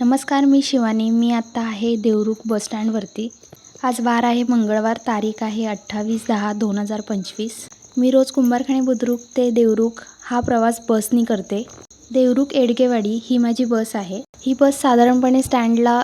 नमस्कार मी शिवानी. मी आत्ता आहे देवरुख बसस्टँडवरती आज वार आहे मंगळवार तारीख आहे अठ्ठावीस दहा दोन हजार पंचवीस. मी रोज कुंभारखाणे बुद्रुक ते देवरुख हा प्रवास बसनी करते. देवरुख एडगेवाडी ही माझी बस आहे. ही बस साधारणपणे स्टँडला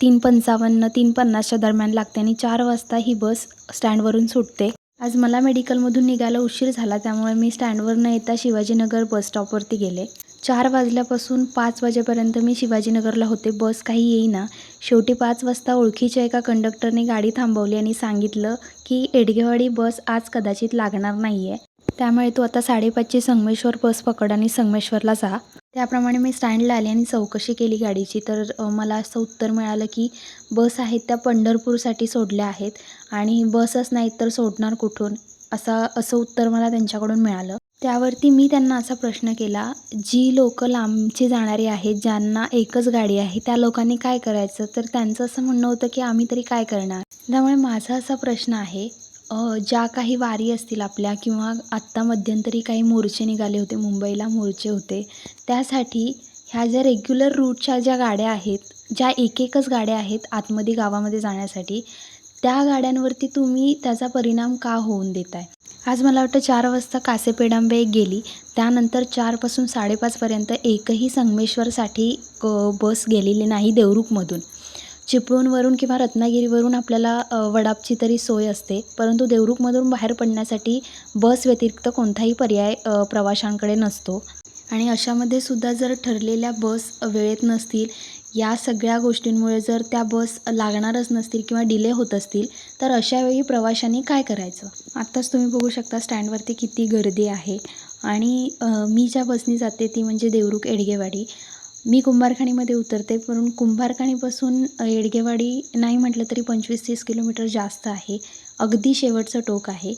तीन पंचावन्न तीन पन्नासच्या दरम्यान लागते आणि चार वाजता ही बस स्टँडवरून सुटते. आज मला मेडिकलमधून निघायला उशीर झाला त्यामुळे मी स्टँडवर न येता शिवाजीनगर बस स्टॉपवरती गेले. चार वाजल्यापासून पाच वाजेपर्यंत मी शिवाजीनगरला होते. बस काही येईना. शेवटी पाच वाजता ओळखीच्या एका कंडक्टरने गाडी थांबवली आणि सांगितलं की एडगेवाडी बस आज कदाचित लागणार नाही आहे त्यामुळे तू आता साडेपाचची संगमेश्वर बस पकड आणि संगमेश्वरला जा. त्याप्रमाणे मी स्टँडला आले आणि चौकशी केली गाडीची. तर मला असं उत्तर मिळालं की बस आहेत त्या पंढरपूरसाठी सोडल्या आहेत आणि बसच नाहीत तर सोडणार कुठून? असा असं उत्तर मला त्यांच्याकडून मिळालं. त्यावरती मी त्यांना असा प्रश्न केला जी लोकं लांबची जाणारी आहेत ज्यांना एकच गाडी आहे त्या लोकांनी काय करायचं? तर त्यांचं असं म्हणणं होतं की आम्ही तरी काय करणार? त्यामुळे माझा असा प्रश्न आहे ज्या काही वारी असतील आपल्या किंवा आत्ता मध्यंतरी काही मोर्चे निघाले होते मुंबईला मोर्चे होते त्यासाठी ह्या ज्या रेग्युलर रूटच्या ज्या गाड्या आहेत ज्या एक एकच गाड्या आहेत आतमध्ये गावामध्ये जाण्यासाठी त्या गाड्यांवरती तुम्ही त्याचा परिणाम का होऊन देताय? आज मला वाटतं चार वाजता कासेपेडांबे एक गेली त्यानंतर चारपासून साडेपाचपर्यंत एकही संगमेश्वरसाठी क बस गेलेली नाही देवरुखमधून. चिपळूणवरून किंवा रत्नागिरीवरून आपल्याला वडापची तरी सोय असते. परंतु देवरुखमधून बाहेर पडण्यासाठी बस व्यतिरिक्त कोणताही पर्याय प्रवाशांकडे नसतो. आणि अशामध्ये सुद्धा जर ठरलेल्या बस वेळेत नसतील या सगळ्या गोष्टींमुळे जर त्या बस लागणारच नसतील किंवा डिले होत असतील तर अशावेळी प्रवाशांनी काय करायचं? आत्ताच तुम्ही बघू शकता स्टँडवरती किती गर्दी आहे. आणि मी ज्या बसनी जाते ती म्हणजे देवरुख एडगेवाडी. मी कुंभारखाणीमध्ये उतरते पण कुंभारखाणीपासून येडगेवाडी नाही म्हटलं तरी पंचवीस तीस किलोमीटर जास्त आहे. अगदी शेवटचं टोक आहे.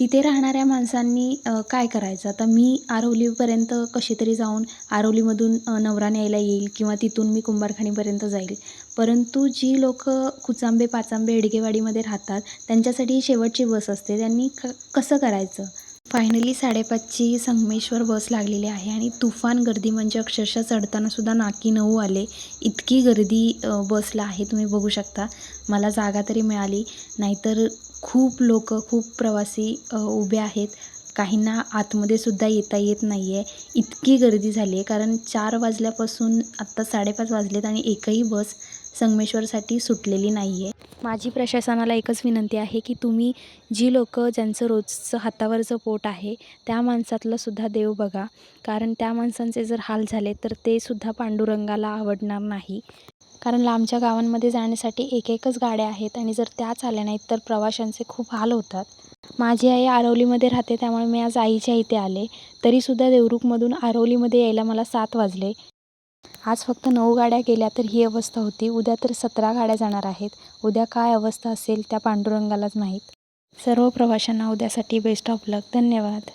तिथे राहणाऱ्या माणसांनी काय करायचं? आता मी आरवलीपर्यंत कशी तरी जाऊन आरवलीमधून नवरा न्यायला येईल किंवा तिथून मी कुंभारखाणीपर्यंत जाईल. परंतु जी लोक कुचांबे पाचांबे एडगेवाडीमध्ये राहतात त्यांच्यासाठी शेवटची बस असते. त्यांनी क कसं करायचं? फायनली साडेपाचची संगमेश्वर बस लागलेली आहे आणि तुफान गर्दी म्हणजे अक्षरशः चढतानासुद्धा नाकी नऊ आले. इतकी गर्दी बसला आहे तुम्ही बघू शकता. मला जागा तरी मिळाली. नाहीतर खूप लोक खूप प्रवासी उभे आहेत. काहींना आतमध्ये सुद्धा येता येत नाही आहे इतकी गर्दी झाली आहे कारण चार वाजल्यापासून आत्ता साडेपाच वाजलेत आणि एकही बस संगमेश्वरसाठी सुटलेली नाही आहे माझी प्रशासनाला एकच विनंती आहे की तुम्ही जी लोक ज्यांचं रोजचं हातावरचं पोट आहे त्या माणसातलं सुद्धा देव बघा. कारण त्या माणसांचे जर हाल झाले तर ते सुद्धा पांडुरंगाला आवडणार नाही. कारण लांबच्या गावांमध्ये जाण्यासाठी एक एकच गाड्या आहेत आणि जर त्याच आल्या नाहीत तर प्रवाशांचे खूप हाल होतात. माझी आई आरवलीमध्ये राहते त्यामुळे मी आज आईच्या इथे आले. तरीसुद्धा देवरुखमधून आरवलीमध्ये यायला मला सात वाजले. आज फक्त नऊ गाड्या गेल्या तर ही अवस्था होती. उद्या तर सतरा गाड्या जाणार आहेत. उद्या काय अवस्था असेल त्या पांडुरंगालाच माहीत. सर्व प्रवाशांना उद्यासाठी बेस्ट ऑफ लक धन्यवाद.